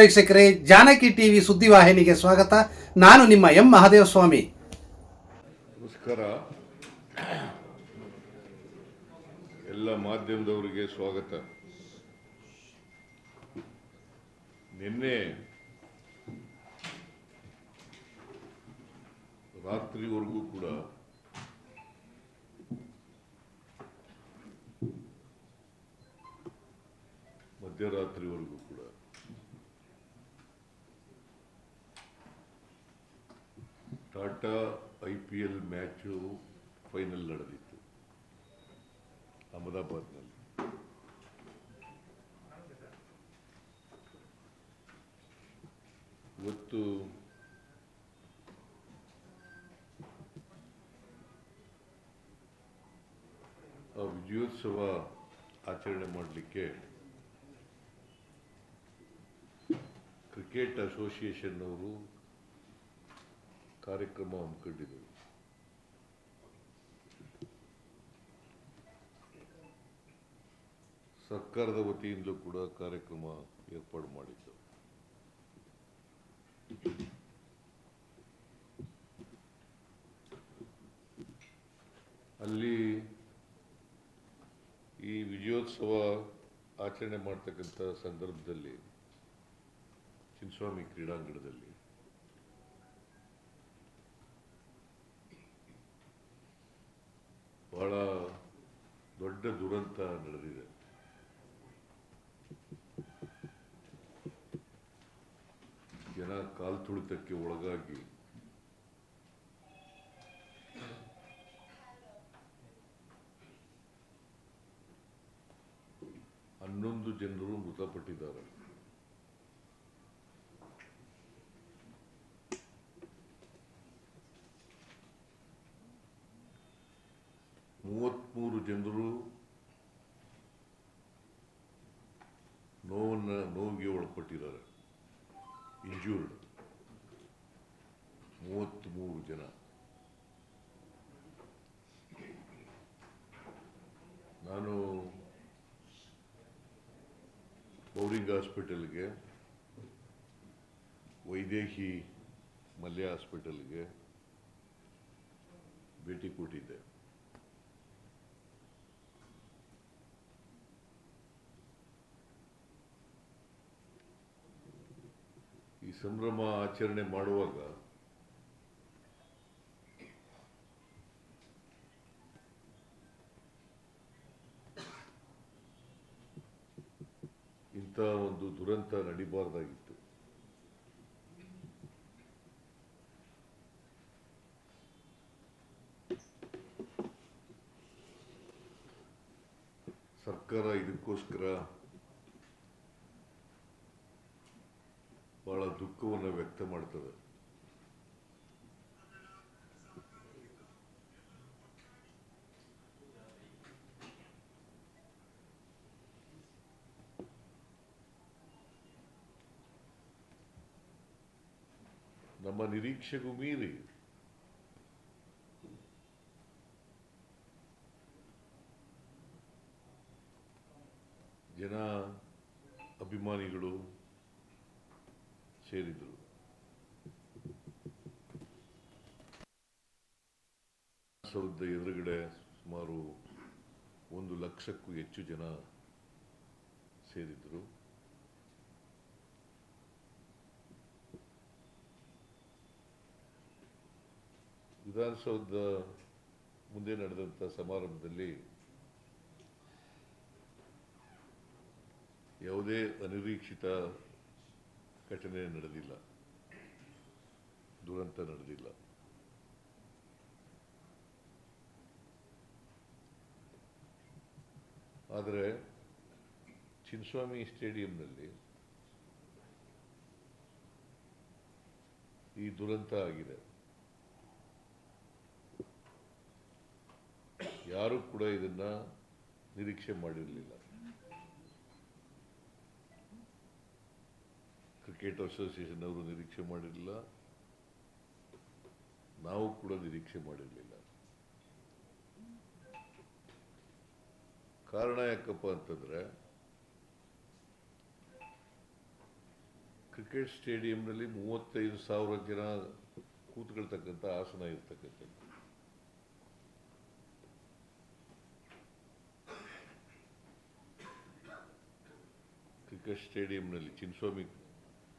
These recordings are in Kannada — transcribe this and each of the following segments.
ವೀಕ್ಷಕರೇ, ಜಾನಕಿ ಟಿವಿ ಸುದ್ದಿವಾಹಿನಿಗೆ ಸ್ವಾಗತ. ನಾನು ನಿಮ್ಮ ಎಂ ಮಹಾದೇವ ಸ್ವಾಮಿ ನಮಸ್ಕಾರ. ಎಲ್ಲ ಮಾಧ್ಯಮದವರಿಗೆ ಸ್ವಾಗತ. ನಿನ್ನೆ ರಾತ್ರಿವರೆಗೂ ಕೂಡ ಮಧ್ಯರಾತ್ರಿವರೆಗೂ ಕೂಡ Tata I P L match final ನಡೆದಿತ್ತು. ಅಹಮದಾಬಾದ್ನಲ್ಲಿ. ಇವತ್ತು ಆ ವಿಜಯೋತ್ಸವ ಆಚರಣೆ ಮಾಡಲಿಕ್ಕೆ ಕ್ರಿಕೆಟ್ ಅಸೋಸಿಯೇಷನ್ ಅವರು ಕಾರ್ಯಕ್ರಮ ಹಮ್ಮಿಕೊಂಡಿದ್ದೆವು. ಸರ್ಕಾರದ ವತಿಯಿಂದಲೂ ಕೂಡ ಕಾರ್ಯಕ್ರಮ ಏರ್ಪಾಡು ಮಾಡಿದ್ದು. ಅಲ್ಲಿ ಈ ವಿಜಯೋತ್ಸವ ಆಚರಣೆ ಮಾಡ್ತಕ್ಕಂಥ ಸಂದರ್ಭದಲ್ಲಿ ಚಿನ್ಸ್ವಾಮಿ ಕ್ರೀಡಾಂಗಣದಲ್ಲಿ ಬಹಳ ದೊಡ್ಡ ದುರಂತ ನಡೆದಿದೆ. ಜನ ಕಾಲ್ ತುಳಿತಕ್ಕೆ ಒಳಗಾಗಿ ಹನ್ನೊಂದು ಜನರು ಮೃತಪಟ್ಟಿದ್ದಾರೆ. ಮೂವತ್ಮೂರು ಜನರು ನೋವನ್ನು ನೋವಿಗೆ ಒಳಪಟ್ಟಿದ್ದಾರೆ. ಇಂಜೂರ್ಡ್ ಮೂವತ್ತ್ಮೂರು ಜನ. ನಾನು ಬೌರಿಂಗ್ ಹಾಸ್ಪಿಟಲ್ಗೆ, ವೈದೇಹಿ ಮಲ್ಯ ಹಾಸ್ಪಿಟಲ್ಗೆ ಭೇಟಿ ಕೊಟ್ಟಿದ್ದೆ. ಈ ಸಂಭ್ರಮ ಆಚರಣೆ ಮಾಡುವಾಗ ಇಂಥ ಒಂದು ದುರಂತ ನಡಿಬಾರ್ದಾಗಿತ್ತು. ಸರ್ಕಾರ ಇದಕ್ಕೋಸ್ಕರ ಬಹಳ ದುಃಖವನ್ನು ವ್ಯಕ್ತ ಮಾಡ್ತದೆ. ನಮ್ಮ ನಿರೀಕ್ಷೆಗೂ ಮೀರಿ ಜನ ಅಭಿಮಾನಿಗಳು ಸೇರಿದರು. ಸೌಧದ ಎದುರುಗಡೆ ಸುಮಾರು ಒಂದು ಲಕ್ಷಕ್ಕೂ ಹೆಚ್ಚು ಜನ ಸೇರಿದ್ದರು ವಿಧಾನಸೌಧ ಮುಂದೆ ನಡೆದಂಥ ಸಮಾರಂಭದಲ್ಲಿ ಯಾವುದೇ ಅನಿರೀಕ್ಷಿತ ಘಟನೆ ನಡೆದಿಲ್ಲ. ದುರಂತ ನಡೆದಿಲ್ಲ. ಆದರೆ ಚಿನ್ಸ್ವಾಮಿ ಸ್ಟೇಡಿಯಂನಲ್ಲಿ ಈ ದುರಂತ ಆಗಿದೆ. ಯಾರೂ ಕೂಡ ಇದನ್ನ ನಿರೀಕ್ಷೆ ಮಾಡಿರಲಿಲ್ಲ. ಕ್ರಿಕೆಟ್ ಅಸೋಸಿಯೇಷನ್ ಅವರು ನಿರೀಕ್ಷೆ ಮಾಡಿರಲಿಲ್ಲ. ನಾವು ಕೂಡ ನಿರೀಕ್ಷೆ ಮಾಡಿರಲಿಲ್ಲ. ಕಾರಣ ಯಾಕಪ್ಪ ಅಂತಂದ್ರೆ, ಕ್ರಿಕೆಟ್ ಸ್ಟೇಡಿಯಂನಲ್ಲಿ ಮೂವತ್ತೈದು ಸಾವಿರ ಜನ ಕೂತ್ಕೊಳ್ತಕ್ಕಂಥ ಆಸನ ಇರ್ತಕ್ಕಂಥದ್ದು. ಕ್ರಿಕೆಟ್ ಸ್ಟೇಡಿಯಂನಲ್ಲಿ ಚಿನ್ನಸ್ವಾಮಿ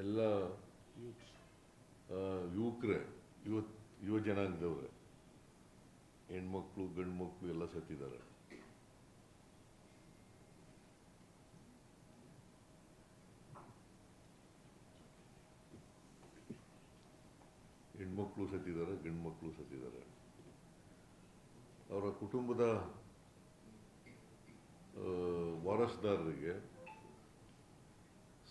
ಎಲ್ಲ ಯುವಕರೇ, ಯುವ ಯುವ ಜನಾಂಗದವ್ರೆ, ಹೆಣ್ಮಕ್ಳು ಗಂಡು ಮಕ್ಕಳು ಎಲ್ಲ ಸತ್ತಿದ್ದಾರೆ. ಹೆಣ್ಮಕ್ಳು ಸತ್ತಿದ್ದಾರೆ ಗಂಡು ಮಕ್ಕಳು ಸತ್ತಿದ್ದಾರೆ. ಅವರ ಕುಟುಂಬದ ವಾರಸುದಾರರಿಗೆ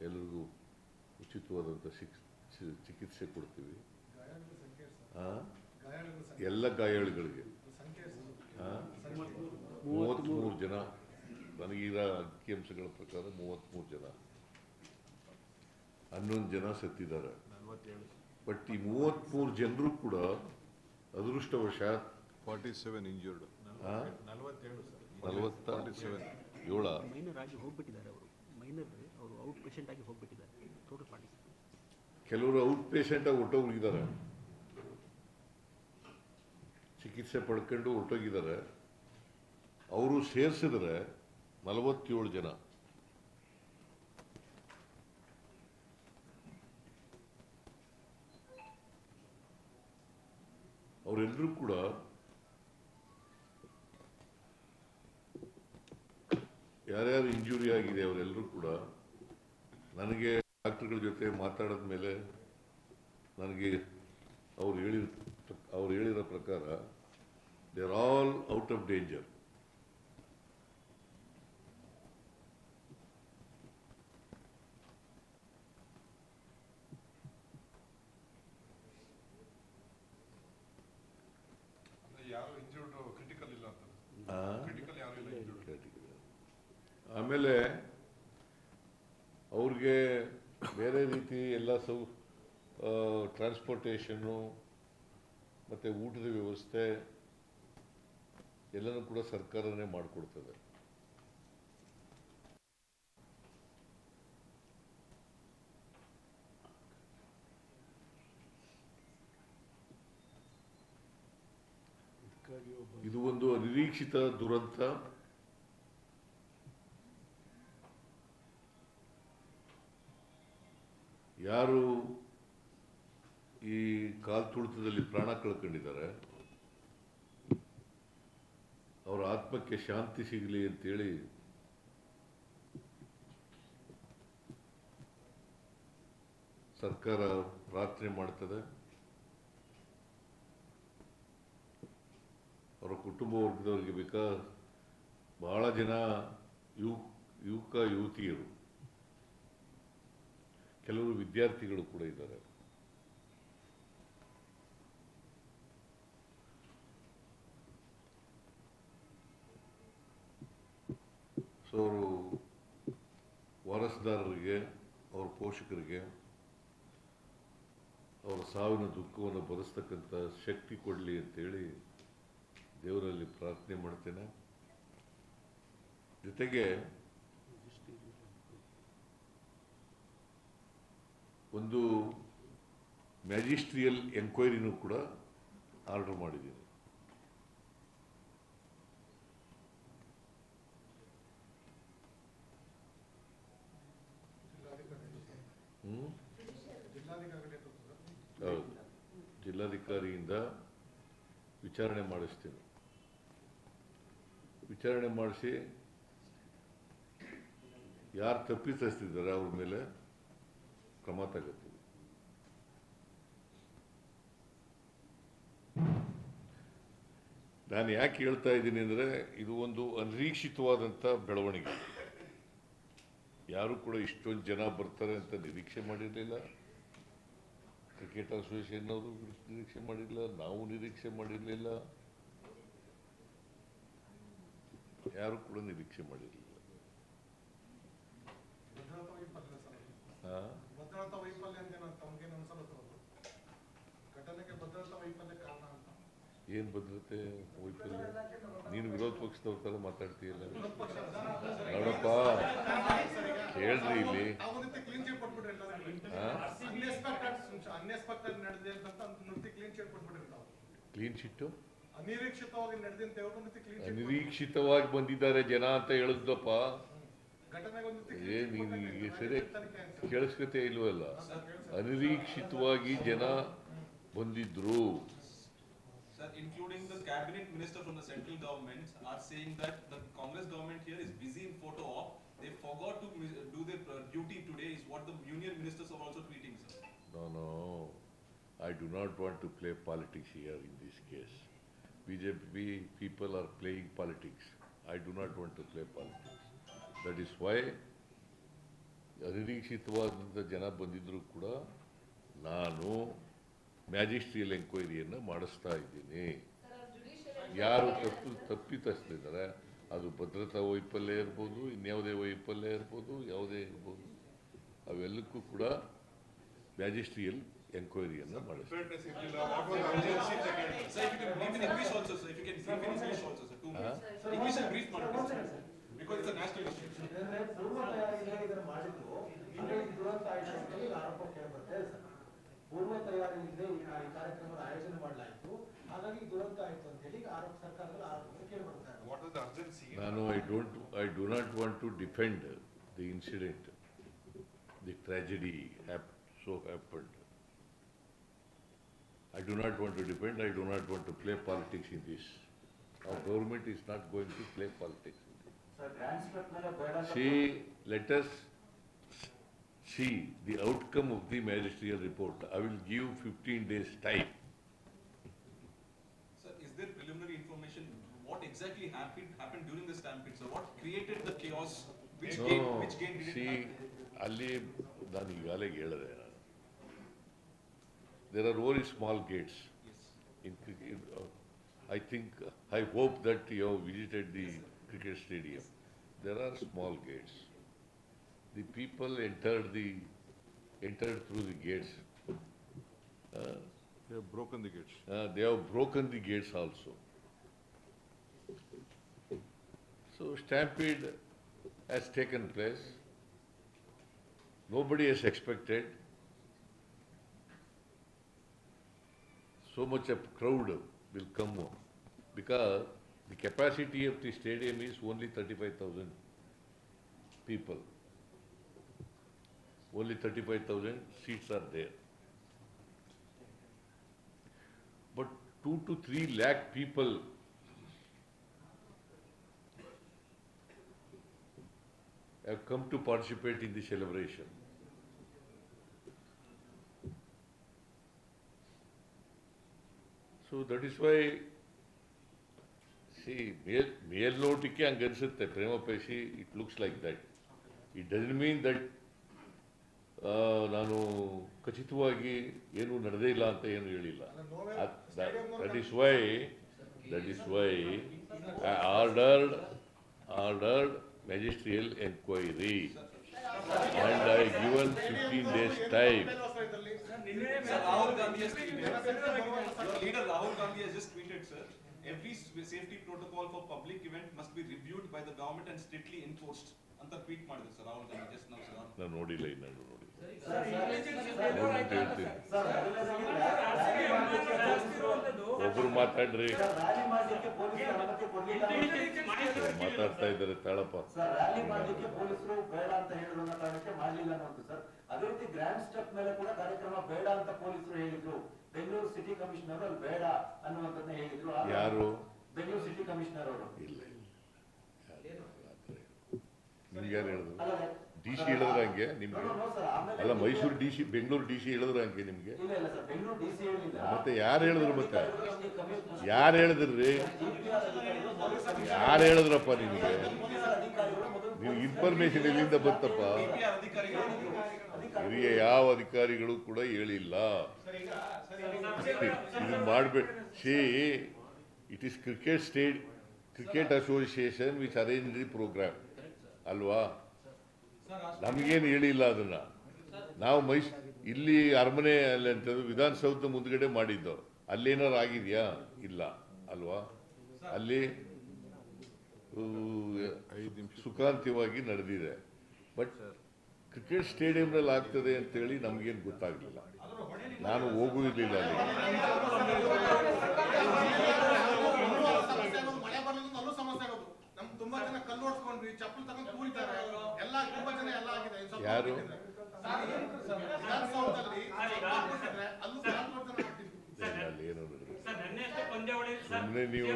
ಎಲ್ರಿಗೂ ಉಚಿತವಾದಂಥ ಶಿಕ್ ಚಿಕಿತ್ಸೆ ಕೊಡ್ತೀವಿ. ಎಲ್ಲ ಗಾಯಾಳುಗಳಿಗೆ? ಮೂವತ್ತ್ಮೂರು ಜನ. ನನಗಿರೋ ಅಂಕಿಅಂಶಗಳ ಪ್ರಕಾರ ಮೂವತ್ತ್ಮೂರು ಜನ. ಹನ್ನೊಂದು ಜನ ಸತ್ತಿದ್ದಾರೆ. ಬಟ್ ಈ ಮೂವತ್ತ್ಮೂರು ಜನರು ಕೂಡ ಅದೃಷ್ಟವಶಾತ್ ಫಾರ್ಟಿ-ಸೆವೆನ್ ಇಂಜೂರ್ಡ್ ಆ? ನಲವತ್ತೇಳು ಏಳ. ಮೈನರ್ ಆಗಿ ಹೋಗ್ಬಿಟ್ಟಿದ್ದಾರೆ ಅವರು. ಮೈನರ್ ಅವರು ಔಟ್ ಪೇಷಂಟ್ ಆಗಿ ಹೋಗ್ಬಿಟ್ಟಿದ್ದಾರೆ. ಟೋಟಲ್ ಪಾರ್ಟಿ ಕೆಲವರು ಔಟ್ ಪೇಷಂಟಾಗಿ ಹೊರಟೋಗಿದ್ದಾರೆ ಚಿಕಿತ್ಸೆ ಪಡ್ಕೊಂಡು ಹೊರಟೋಗಿದ್ದಾರೆ. ಅವರು ಸೇರಿಸಿದ್ರೆ ನಲವತ್ತೇಳು ಜನ. ಅವರೆಲ್ಲರೂ ಕೂಡ ಯಾರ್ಯಾರು ಇಂಜುರಿ ಆಗಿದೆ ಅವರೆಲ್ಲರೂ ಕೂಡ ನನಗೆ ಡಾಕ್ಟರ್ಗಳ ಜೊತೆ ಮಾತಾಡಿದ ಮೇಲೆ ನನಗೆ ಅವ್ರು ಹೇಳಿದ ಅವ್ರು ಹೇಳಿರೋ ಪ್ರಕಾರ they are all out of danger transportation ಮತ್ತು ಊಟದ ವ್ಯವಸ್ಥೆ ಎಲ್ಲನೂ ಕೂಡ ಸರ್ಕಾರನೇ ಮಾಡಿಕೊಡ್ತದೆ. ಇದು ಒಂದು ಅನಿರೀಕ್ಷಿತ ದುರಂತ. ಯಾರು ಈ ಕಾಲ್ತುಳಿತದಲ್ಲಿ ಪ್ರಾಣ ಕಳ್ಕೊಂಡಿದ್ದಾರೆ. ಅವರ ಆತ್ಮಕ್ಕೆ ಶಾಂತಿ ಸಿಗಲಿ ಅಂತೇಳಿ ಸರ್ಕಾರ ಪ್ರಾರ್ಥನೆ ಮಾಡ್ತದೆ. ಅವರ ಕುಟುಂಬ ವರ್ಗದವರಿಗೆ ಬೇಕಾ ಬಹಳ ಜನ ಯುವ ಯುವಕ, ಯುವತಿಯರು. ಕೆಲವರು ವಿದ್ಯಾರ್ಥಿಗಳು ಕೂಡ ಇದ್ದಾರೆ. ಸೊ ಅವರು ವಾರಸುದಾರರಿಗೆ, ಅವರ ಪೋಷಕರಿಗೆ, ಅವರ ಸಾವಿನ ದುಃಖವನ್ನು ಭರಿಸ್ತಕ್ಕಂಥ ಶಕ್ತಿ ಕೊಡಲಿ ಅಂತೇಳಿ ದೇವರಲ್ಲಿ ಪ್ರಾರ್ಥನೆ ಮಾಡ್ತೇನೆ. ಜೊತೆಗೆ ಒಂದು ಮ್ಯಾಜಿಸ್ಟ್ರಿಯಲ್ ಎಂಕ್ವೈರಿನೂ ಕೂಡ ಆರ್ಡರ್ ಮಾಡಿದ್ದೀನಿ ಹ್ಮ್? ಹೌದು ಜಿಲ್ಲಾಧಿಕಾರಿಯಿಂದ ವಿಚಾರಣೆ ಮಾಡಿಸ್ತೇನೆ. ವಿಚಾರಣೆ ಮಾಡಿಸಿ ಯಾರು ತಪ್ಪಿತಸ್ತಿದ್ದಾರೆ ಅವ್ರ ಮೇಲೆ ಕ್ರಮ ತಗೋತೀವಿ ನಾನು ಯಾಕೆ ಹೇಳ್ತಾ ಇದ್ದೀನಿ ಅಂದರೆ ಇದು ಒಂದು ಅನಿರೀಕ್ಷಿತವಾದಂಥ ಬೆಳವಣಿಗೆ. ಯಾರು ಕೂಡ ಇಷ್ಟೊಂದು ಜನ ಬರ್ತಾರೆ ಅಂತ ನಿರೀಕ್ಷೆ ಮಾಡಿರಲಿಲ್ಲ. ಕ್ರಿಕೆಟ್ ಅಸೋಸಿಯೇಷನ್ ಅವರು ನಿರೀಕ್ಷೆ ಮಾಡಿಲ್ಲ ನಾವು ನಿರೀಕ್ಷೆ ಮಾಡಿರಲಿಲ್ಲ. ಯಾರು ಕೂಡ ನಿರೀಕ್ಷೆ ಮಾಡಿರಲಿಲ್ಲ. ಭದ್ರತಾ ವೈಫಲ್ಯ ಅಂತ ತಮ್ಗೇನು ಅನ್ಸಲ್ಲ ಘಟನೆಗೆ ಭದ್ರತಾ ವೈಫಲ್ಯ ಏನ್ ಭದ್ರತೆ ವೈಫಲ್ಯ ನೀನು ವಿರೋಧ ಪಕ್ಷದವ್ರ ಥರ ಮಾತಾಡ್ತೀಯಲ್ಲ. ನೋಡಪ್ಪ, ಕೇಳ್ರಿ ಇಲ್ಲಿ. ಕ್ಲೀನ್ ಶೀಟು ಅನಿರೀಕ್ಷಿತವಾಗಿ ಬಂದಿದ್ದಾರೆ ಜನ ಅಂತ ಹೇಳಿದ್ದಪ್ಪ ನೀನು ಸರಿ ಕೇಳಿಸ್ಕತೆ ಇಲ್ವಲ್ಲ? ಅನಿರೀಕ್ಷಿತವಾಗಿ ಜನ ಬಂದಿದ್ರು. Sir, including the cabinet minister from the central government are saying that the Congress government here is busy in photo op. They forgot to mis- do their uh, duty today is what the union ministers are also tweeting, sir. No, no, I do not want to play politics here in this case. BJP people are playing politics. I do not want to play politics. That is why ಅನಿರೀಕ್ಷಿತವಾದಂಥ ಜನ ಬಂದಿದ್ದರೂ ಕೂಡ ನಾನು ಮ್ಯಾಜಿಸ್ಟ್ರಿಯಲ್ ಎಂಕ್ವೈರಿಯನ್ನು ಮಾಡಿಸ್ತಾ ಇದ್ದೀನಿ ಯಾರು ತಪ್ಪು ತಪ್ಪಿತಸ್ತಿದ್ದಾರೆ ಅದು ಭದ್ರತಾ ವೈಫಲ್ಯ ಇರ್ಬೋದು ಇನ್ಯಾವುದೇ ವೈಫಲ್ಯ ಇರ್ಬೋದು ಯಾವುದೇ ಇರ್ಬೋದು ಅವೆಲ್ಲಕ್ಕೂ ಕೂಡ ಮ್ಯಾಜಿಸ್ಟ್ರಿಯಲ್ ಎಂಕ್ವೈರಿಯನ್ನು ದುರಂತ ಪೂರ್ವ ತಯಾರಿಯಿಂದ ಈ ಕಾ- ಈ ಕಾರ್ಯಕ್ರಮದ ಆಯೋಜನೆ ಮಾಡಲಾಯಿತು. ಹಾಗಾಗಿ ದುರಂತ ಆಯ್ತು ಅಂತ ಹೇಳಿ ಆರೋಪ ಸರ್ಕಾರದ ಆರೋಪ ಕೇಳಿಬರ್ತಾ ಇದೆ What is the urgency? ನಾನು I don't I do not want to defend the incident the tragedy hap so happened I do not want to depend I do not want to play politics in this our government is not going to play politics sir transport ಮೇಲೆ ಬೇಡ See, let us see the outcome of the magisterial report. I will give fifteen days time. Sir, is there preliminary information, what exactly happened, happened during the stampede, sir? What created the chaos? Which No, gate, which gate did it see, happen? ಅಲ್ಲಿ ನಾನು ಈಗಾಗಲೇ ಹೇಳಿದೆ ನಾನು. There are very small gates Yes. in cricket. uh, I think, I hope that you have visited the cricket stadium. There are small gates. The people entered the, entered through the gates. Uh, They have broken the gates. Uh, they have broken the gates also. So stampede has taken place. Nobody has expected so much a crowd will come on because the capacity of the stadium is only thirty-five thousand people Only thirty-five thousand seats are there. But two to three lakh people have come to participate in the celebration. So that is why, see, ಮೇಲ್ ಮೇಲ್ನೋಟಕ್ಕೆ ಹಂಗೆ ಅನ್ಸುತ್ತೆ ಪ್ರೇಮ ಪೇಶಿ it looks like that it doesn't mean that ನಾನು ಖಚಿತವಾಗಿ ಏನು ನಡೆದೇ ಇಲ್ಲ ಅಂತ ಏನು ಹೇಳಿಲ್ಲ that is why that is why I ordered ordered magisterial enquiry and I given fifteen days sir. Every safety protocol for public event must be reviewed by the government and strictly enforced. ಅಂತ ಟ್ವೀಟ್ ಮಾಡಿದ್ರು ಸರ್ ರಾಹುಲ್ ಗಾಂಧಿ ಜಸ್ಟ್ ನಾವು ಸರ್. ನಾನು ನೋಡಿಲ್ಲ ಇನ್ನು ನೋಡಿ ಒಬ್ರು ಮಾತಾಡ್ರಿ. ಮಾತಾಡ್ತಾ ಇದ್ದಾರೆ ತಾಳಪ್ಪ. ಸರ್ ರ್ಯಾಲಿ ಮಾಡ್ಲಿಕ್ಕೆ ಪೊಲೀಸರು ಬೇಡ ಅಂತ ಹೇಳಿದ್ರು ಕಾರಣಕ್ಕೆ ಮಾಡ್ಲಿಲ್ಲ ಅನ್ನೋದು ಸರ್. ಅದೇ ರೀತಿ ಗ್ರ್ಯಾಂಡ್ ಸ್ಟೆಪ್ ಮೇಲೆ ಕೂಡ ಕಾರ್ಯಕ್ರಮ ಬೇಡ ಅಂತ ಪೊಲೀಸರು ಹೇಳಿದ್ರು. ಬೆಂಗಳೂರು ಸಿಟಿ ಕಮಿಷನರ್ ಅಲ್ಲಿ ಬೇಡ ಅನ್ನುವಂಥದ್ದನ್ನ ಹೇಳಿದ್ರು. ಯಾರು? ಬೆಂಗಳೂರು ಸಿಟಿ ಕಮಿಷನರ್ ಅವರು. ಇಲ್ಲ ಇಲ್ಲ. ನಿಮ್ಗೆ ಯಾರು ಹೇಳಿದ್ರು ಡಿ ಸಿ ಹೇಳಿದ್ರ ಹಂಗೆ ನಿಮ್ಗೆ? ಅಲ್ಲ Mysuru D C Bengaluru D C ಹೇಳಿದ್ರ ಹಂಗೆ ನಿಮಗೆ? ಮತ್ತೆ ಯಾರು ಹೇಳಿದ್ರು ಮತ್ತೆ? ಯಾರು ಹೇಳಿದ್ರಿ? ಯಾರು ಹೇಳಿದ್ರಪ್ಪ ನಿಮ್ಗೆ? ನೀವು ಇನ್ಫಾರ್ಮೇಶನ್ ಎಲ್ಲಿಂದ ಬಂತಪ್ಪ? ಹಿರಿಯ ಯಾವ ಅಧಿಕಾರಿಗಳು ಕೂಡ ಹೇಳಿಲ್ಲ. ಇದು ಮಾಡಬೇಕು. See it is cricket state cricket association which arrange the programme ಅಲ್ವಾ? ನಮಗೇನು ಹೇಳಿಲ್ಲ ಅದನ್ನು. ನಾವು ಮೈಸ್ ಇಲ್ಲಿ ಅರಮನೆ ಅಲ್ಲಿ ಅಂತಂದ್ರೆ ವಿಧಾನಸೌಧ ಮುಂದ್ಗಡೆ ಮಾಡಿದ್ದು. ಅಲ್ಲೇನಾರು ಆಗಿದೆಯಾ? ಇಲ್ಲ. ಅಲ್ವಾ? ಅಲ್ಲಿ ಊ, ಸುಖಾಂತ್ಯವಾಗಿ ನಡೆದಿದೆ. ಬಟ್ ಕ್ರಿಕೆಟ್ ಸ್ಟೇಡಿಯಂನಲ್ಲಿ ಆಗ್ತದೆ ಅಂತೇಳಿ ನಮಗೇನು ಗೊತ್ತಾಗಲಿಲ್ಲ. ನಾನು ಹೋಗುವುದಿಲ್ಲ ಅಲ್ಲಿ ಸರ್ ಸುಮ್ಮನೆ ನೀವು.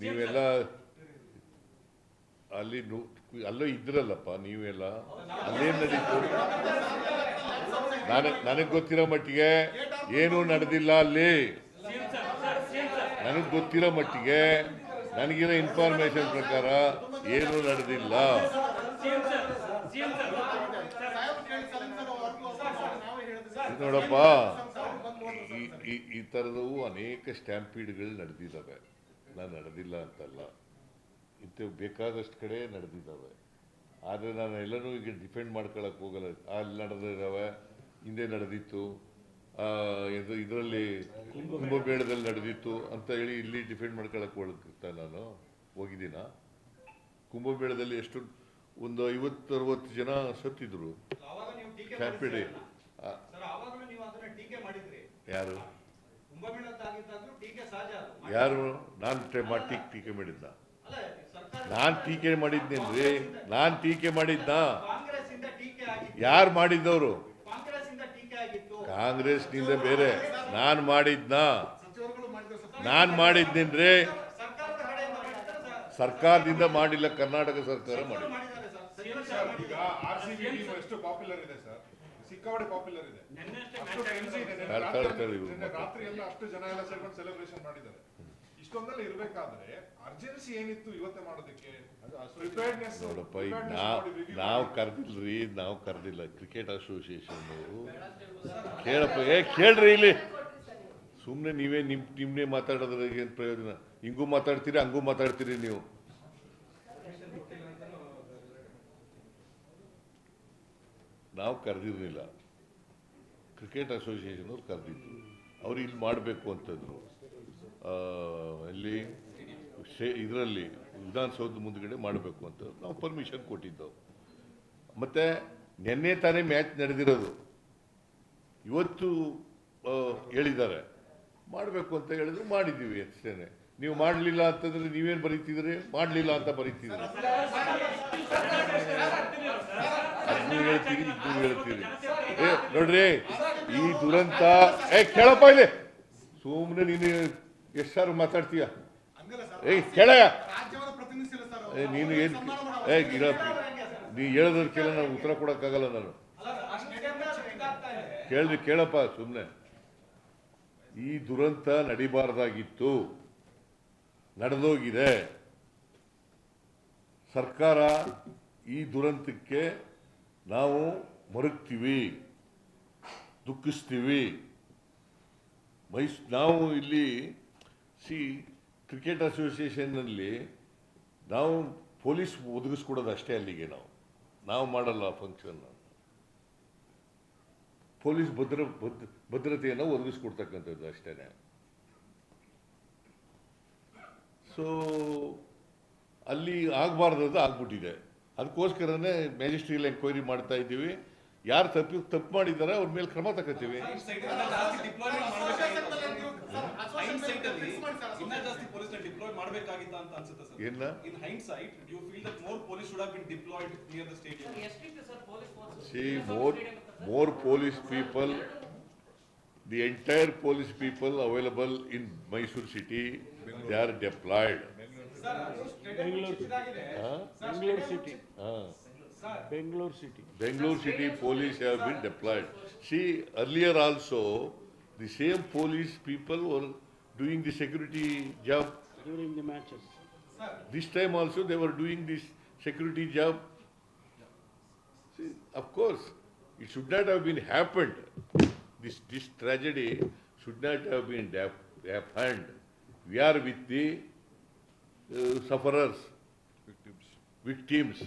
ನೀವೆಲ್ಲ ಅಲ್ಲಿ ಅಲ್ಲೂ ಅಲ್ಲೋ ಇದ್ರಲ್ಲಪ್ಪ ನೀವೆಲ್ಲ? ಅಲ್ಲೇನು ನಡೀತು ನನಗ್ ನನಗೆ ಗೊತ್ತಿರೋ ಮಟ್ಟಿಗೆ ಏನೂ ನಡೆದಿಲ್ಲ ಅಲ್ಲಿ. ನನಗ್ ಗೊತ್ತಿರೋ ಮಟ್ಟಿಗೆ ನನಗಿರೋ ಇನ್ಫಾರ್ಮೇಶನ್ ಪ್ರಕಾರ ಏನೂ ನಡೆದಿಲ್ಲ. ನೋಡಪ್ಪ, ಈ, ಈ- ಥರದವು ಅನೇಕ ಸ್ಟ್ಯಾಂಪೀಡ್ಗಳು ನಡೆದಿದ್ದಾವೆ. ನಾನು ನಡೆದಿಲ್ಲ ಅಂತಲ್ಲ. ಇಂಥವು ಬೇಕಾದಷ್ಟು ಕಡೆ ನಡೆದಿದ್ದಾವೆ. ಆದರೆ ನಾನು ಎಲ್ಲನೂ ಈಗ ಡಿಪೆಂಡ್ ಮಾಡ್ಕೊಳಕ್ಕೆ ಹೋಗಲ್ಲ. ಅಲ್ಲಿ ನಡೆದಿದ್ದಾವೆ, ಹಿಂದೆ ನಡೆದಿತ್ತು. ಇದು ಇದರಲ್ಲಿ ಕುಂಭಮೇಳದಲ್ಲಿ ನಡೆದಿತ್ತು ಅಂತ ಹೇಳಿ ಇಲ್ಲಿ ಡಿಫೆಂಡ್ ಮಾಡ್ಕೊಳಕ್ಕೆ ಹೋಗ್ತಾ ನಾನು ಹೋಗಿದ್ದೀನ? ಕುಂಭಮೇಳದಲ್ಲಿ ಎಷ್ಟು ಒಂದು ಐವತ್ತು ಅರವತ್ತು ಜನ ಸತ್ತಿದ್ರು. ಮಾಡಿದ್ರಿ. ಯಾರು? ಯಾರು? ನಾನು ಟೀಕೆ ಟೀಕೆ ಮಾಡಿದ್ದ ನಾನು ಟೀಕೆ ಮಾಡಿದ್ನೇನ್ರಿ? ನಾನು ಟೀಕೆ ಮಾಡಿದ್ದ ಯಾರು ಮಾಡಿದ್ದವರು ಕಾಂಗ್ರೆಸ್ ಇಂದ ಟೀಕೆ ಆಗಿತ್ತು ಕಾಂಗ್ರೆಸ್ನಿಂದ ಬೇರೆ. ನಾನ್ ಮಾಡಿದ್ನ. ನಾನು ಮಾಡಿದ್ರು ನಾನ್ ಸರ್ ಸರ್ಕಾರದಿಂದ ಮಾಡಿಲ್ಲ ಕರ್ನಾಟಕ ಸರ್ಕಾರ ಮಾಡಿ ಮಾಡಿದ್ದಾರೆ ಸರ್ ಇದೆ ಸರ್? ಸಿಕ್ಕಾಪಟ್ಟೆ ರಾತ್ರಿ- ಎಲ್ಲ ಅಷ್ಟು ಜನ ಎಲ್ಲ ಸೇರ್ಕೊಂಡು ಸೆಲೆಬ್ರೇಷನ್ ಮಾಡಿದ್ದಾರೆ. ಇಷ್ಟೊಂದೆಲ್ಲ ಇರಬೇಕಾದ್ರೆ ಅರ್ಜೆನ್ಸಿ ಏನಿತ್ತು ಇವತ್ತೇ ಮಾಡೋದಕ್ಕೆ? ಪ್ರಿಪೇರ್ಡ್ನೆಸ್ ನೋಡಪ್ಪ ಈಗ ನಾವ್ ನಾವು ಕರ್ದಿಲ್ರಿ ನಾವು ಕರ್ದಿಲ್ಲ. ಕ್ರಿಕೆಟ್ ಅಸೋಸಿಯೇಷನ್ ಅವರು. ಕೇಳಪ್ಪ ಏ ಕೇಳ್ರಿ ಇಲ್ಲಿ. ಸುಮ್ಮನೆ ನೀವೇ ನಿಮ್ ನಿಮ್ಮನ್ನೇ ಮಾತಾಡೋದ್ರಾಗ ಏನು ಪ್ರಯೋಜನ? ಹಿಂಗೂ ಮಾತಾಡ್ತೀರಿ ಹಂಗೂ ಮಾತಾಡ್ತೀರಿ ನೀವು? ನಾವು ಕರೆದಿರಲಿಲ್ಲ. ಕ್ರಿಕೆಟ್ ಅಸೋಸಿಯೇಷನ್ ಅವ್ರು ಕರೆದಿದ್ರು. ಅವ್ರು ಇಲ್ಲಿ ಮಾಡಬೇಕು ಅಂತಂದ್ರು. ಆ, ಶೇ ಇದರಲ್ಲಿ ವಿಧಾನಸೌಧ ಮುಂದ್ಗಡೆ ಮಾಡಬೇಕು ಅಂತ ನಾವು ಪರ್ಮಿಷನ್ ಕೊಟ್ಟಿದ್ದೆವು ಮತ್ತು ನಿನ್ನೆ ತಾನೇ ಮ್ಯಾಚ್ ನಡೆದಿರೋದು. ಇವತ್ತು ಹೇಳಿದ್ದಾರೆ. ಮಾಡಬೇಕು ಅಂತ ಹೇಳಿದ್ರು ಮಾಡಿದ್ದೀವಿ ಅಷ್ಟೇ ನೀವು ಮಾಡಲಿಲ್ಲ ಅಂತಂದ್ರೆ ನೀವೇನು ಬರೀತಿದ್ರಿ ಮಾಡಲಿಲ್ಲ ಅಂತ ಬರೀತಿದ್ರಿ ಹೇಳ್ತೀರಿ ಏ ನೋಡ್ರಿ ಈ ದುರಂತ ಏ ಕೇಳಪ್ಪ ಇಲ್ಲಿ. ಸುಮ್ಮನೆ ನೀನು ಎಷ್ಟು ಸಾರು. ಮಾತಾಡ್ತೀಯ ಏಯ್ ನೀನು ಏನು ಏ ಗಿಡ ನೀ ಹೇಳೋದ್ರ ಕೇಳ ನಾನು ಉತ್ತರ ಕೊಡೋಕ್ಕಾಗಲ್ಲ ನಾನು. ಕೇಳ್ರಿ ಕೇಳಪ್ಪ ಸುಮ್ಮನೆ ಈ ದುರಂತ ನಡಿಬಾರ್ದಾಗಿತ್ತು. ನಡೆದೋಗಿದೆ. ಸರ್ಕಾರ ಈ ದುರಂತಕ್ಕೆ ನಾವು ಮರುಗ್ತೀವಿ. ದುಃಖಿಸ್ತೀವಿ. ಮೈಸ್ ನಾವು ಇಲ್ಲಿ ಸಿ ಕ್ರಿಕೆಟ್ ಅಸೋಸಿಯೇಷನ್ನಲ್ಲಿ ನಾವು ಪೊಲೀಸ್ ಒದಗಿಸ್ಕೊಡೋದು ಅಷ್ಟೇ ಅಲ್ಲಿಗೆ ನಾವು. ನಾವು ಮಾಡಲ್ಲ ಫಂಕ್ಷನ್ ಪೊಲೀಸ್ ಭದ್ರ ಭದ್ರ ಭದ್ರತೆಯನ್ನು ಒದಗಿಸ್ಕೊಡ್ತಕ್ಕಂಥದ್ದು ಅಷ್ಟೇ ಸೊ ಅಲ್ಲಿ ಆಗಬಾರ್ದದ್ದು ಆಗ್ಬಿಟ್ಟಿದೆ. ಅದಕ್ಕೋಸ್ಕರನೇ ಮ್ಯಾಜಿಸ್ಟ್ರಿಯಲ್ ಎಂಕ್ವೈರಿ ಮಾಡ್ತಾ ಇದ್ದೀವಿ. ಯಾರು ತಪ್ಪು ತಪ್ಪು ಮಾಡಿದ್ದಾರೆ ಅವ್ರ ಮೇಲೆ ಕ್ರಮ ತಗೋತೀವಿ Association Hindsight ಅಲ್ಲಿ ಇನ್ನ ಜಾಸ್ತಿ ಪೊಲೀಸ್ ಡಿಪ್ಲಾಯ್ ಮಾಡಬೇಕಾಗಿತ್ತ ಅಂತ ಅನ್ಸುತ್ತೆ ಸರ್ ಏನ್ನ In hindsight, do you feel that more police should have been deployed near the stadium? See, more, more police people, the entire police people available in Mysore city, they are deployed. Bengaluru Huh? Bangalore city. Huh. Bangalore city. Bangalore city police have been deployed. See, earlier also, the same police people were doing the security job. During the matches This time also, they were doing this security job. See, of course, it should not have been happened. This, this tragedy should not have been dap- happened. We are with the uh, sufferers, victims.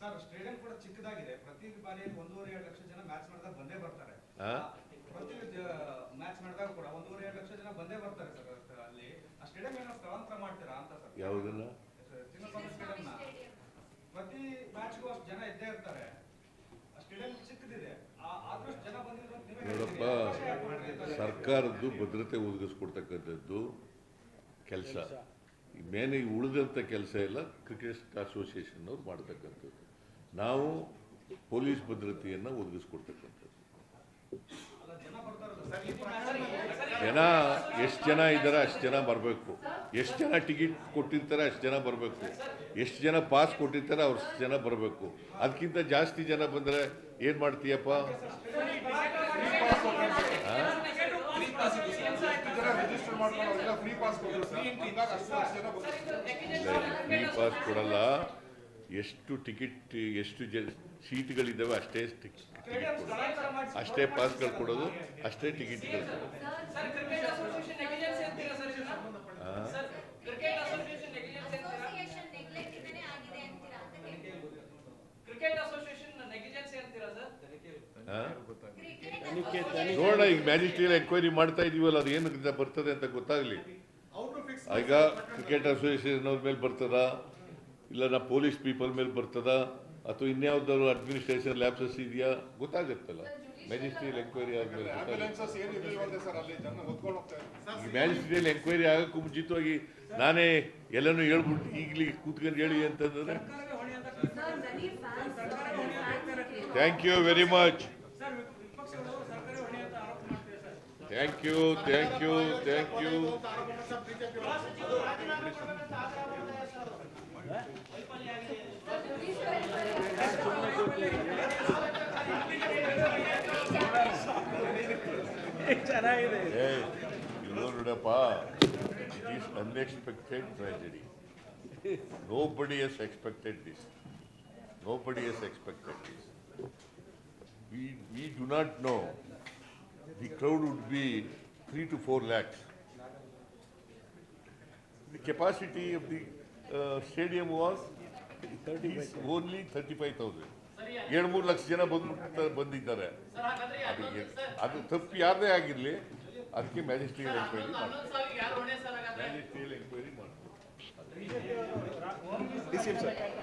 Sir stadium ಕೂಡ ಚಿಕ್ಕದಾಗಿದೆ ಪ್ರತಿ ಬಾರಿ ಒಂದೂವರೆ ಎರಡು ಲಕ್ಷ ಜನ ಮ್ಯಾಚ್ ಮಾಡಿದಾಗ ಬಂದೇ ಬರ್ತಾರೆ ಚಿನ್ನಸ್ವಾಮಿ ಪ್ರತಿ ಮ್ಯಾಚ್ಗೂ ಅಷ್ಟು ಜನ ಇದ್ದೇ ಇರ್ತಾರೆ. ಆ ಸ್ಟೇಡಿಯಂ ಚಿಕ್ಕದಿದೆ. ಆ- ಆದಷ್ಟು ಜನ ಬಂದಿದ್ರು ಅಂತ ನೋಡಪ್ಪ? ಸರ್ಕಾರದ್ದು ಭದ್ರತೆ ಒದಗಿಸ್ಕೊಡ್ತಕ್ಕಂಥದ್ದು ಕೆಲಸ. ಮೇನ್ ಈ ಉಳಿದಂಥ ಕೆಲಸ ಎಲ್ಲ ಕ್ರಿಕೆಟ್ ಅಸೋಸಿಯೇಷನ್ ಅವ್ರು ಮಾಡ್ತಕ್ಕಂಥದ್ದು. ನಾವು ಪೊಲೀಸ್ ಭದ್ರತೆಯನ್ನು ಒದಗಿಸ್ಕೊಡ್ತಕ್ಕಂಥದ್ದು. ಜನ ಎಷ್ಟು ಜನ ಇದ್ದಾರೆ ಅಷ್ಟು ಜನ ಬರಬೇಕು. ಎಷ್ಟು ಜನ ಟಿಕೆಟ್ ಕೊಟ್ಟಿರ್ತಾರೆ ಅಷ್ಟು ಜನ ಬರಬೇಕು. ಎಷ್ಟು ಜನ ಪಾಸ್ ಕೊಟ್ಟಿರ್ತಾರೆ ಅಷ್ಟು ಜನ ಬರಬೇಕು. ಅದಕ್ಕಿಂತ ಜಾಸ್ತಿ ಜನ ಬಂದರೆ ಏನು ಮಾಡ್ತೀಯಪ್ಪ? ಫ್ರೀ ಪಾಸ್ ಕೊಡಲ್ಲ. ಎಷ್ಟು ಟಿಕೆಟ್, ಎಷ್ಟು ಜ ಸೀಟ್ಗಳಿದ್ದಾವೆ ಅಷ್ಟೇ ಟಿಕೆಟ್. ಅಷ್ಟೇ ಪಾಸ್ಗಳು ಕೊಡೋದು ಅಷ್ಟೇ ಟಿಕೆಟ್ಗಳು ಕೊಡೋದು ಸರ್ ಕ್ರಿಕೆಟ್ ಅಸೋಸಿಯೇಷನ್ ನೆಗ್ಲಿಜೆನ್ಸ್ ಅಂತೀರಾ ಸರ್ ಇದನ್ನ ಆ? ಸರ್ ಕ್ರಿಕೆಟ್ ಅಸೋಸಿಯೇಷನ್ ನೆಗ್ಲಿಜೆನ್ಸ್ ಅಂತೀರಾ ಅಸೋಸಿಯೇಷನ್ ನೆಗ್ಲೆಕ್ಟ್ ಇಂದನೇ ಆಗಿದೆ ಅಂತ ಕೇಳ್ತೀನಿ. ಕ್ರಿಕೆಟ್ ಅಸೋಸಿಯೇಷನ್ ನೆಗ್ಲಿಜೆನ್ಸ್ ಅಂತೀರಾ ಸರ್? ಆ? ಕ್ರಿಕೆಟ್ ತನಿಖೆ ತನಿಖೆ ನೋಡೋಣ ಈಗ ಮ್ಯಾಜಿಸ್ಟ್ರಿಯಲ್ ಎಂಕ್ವೈರಿ ಮಾಡ್ತಾ ಇದೀವಲ್ಲ ಅದು ಏನು ಬರ್ತದೆ ಅಂತ ಗೊತ್ತಾಗಲಿ. ಈಗ ಕ್ರಿಕೆಟ್ ಅಸೋಸಿಯೇಷನ್ ಅವ್ರ ಮೇಲೆ ಬರ್ತದ? ಇಲ್ಲ ನಾ ಪೊಲೀಸ್ ಪೀಪಲ್ ಮೇಲೆ ಬರ್ತದ? ಅಥವಾ ಇನ್ಯಾವ್ದಾದ್ರು ಅಡ್ಮಿನಿಸ್ಟ್ರೇಷನ್ ಲ್ಯಾಬ್ಸಸ್ ಇದೆಯಾ? ಗೊತ್ತಾಗುತ್ತಲ್ಲ. ಮ್ಯಾಜಿಸ್ಟ್ರಿಯಲ್ ಎಂಕ್ವೈರಿ ಆದ್ಮೇಲೆ ಈ ಮ್ಯಾಜಿಸ್ಟ್ರಿಯಲ್ ಎಂಕ್ವೈರಿ ಆಗಕ್ಕೂ ಮುಂಚಿತವಾಗಿ ನಾನೇ ಎಲ್ಲನೂ ಹೇಳ್ಬಿಟ್ಟು ಈಗಲೇ ಕೂತ್ಕೊಂಡು ಹೇಳಿ ಅಂತಂದ್ರೆ thank you very much sir ಸರ್ಕಾರಿ ಹೊಣೆ ಅಂತ ಆರೋಪ ಮಾಡ್ತೀರಾ sir? Thank you thank you thank you ಇದು ನೋಡಪ್ಪ it is unexpected tragedy. Nobody has expected this. Nobody has expected this. We, we do not know. The crowd would be three to four lakhs. The capacity of the uh, stadium was is only thirty-five thousand. ಏಳು ಮೂರು ಲಕ್ಷ ಜನ ಬಂದ್ಬಿಟ್ಟು ಬಂದಿದ್ದಾರೆ ಅದು ಅದು ತಪ್ಪು ಯಾರದೇ ಆಗಿರಲಿ ಅದಕ್ಕೆ ಮ್ಯಾಜಿಸ್ಟ್ರಿಯಲ್ ಎಂಕ್ವೈರಿ ಮಾಡಿ ಮ್ಯಾಜಿಸ್ಟ್ರಿಯಲ್ ಎಂಕ್ವೈರಿ ಮಾಡಿ ಡಿ ಸಿ ಎಂ ಸರ್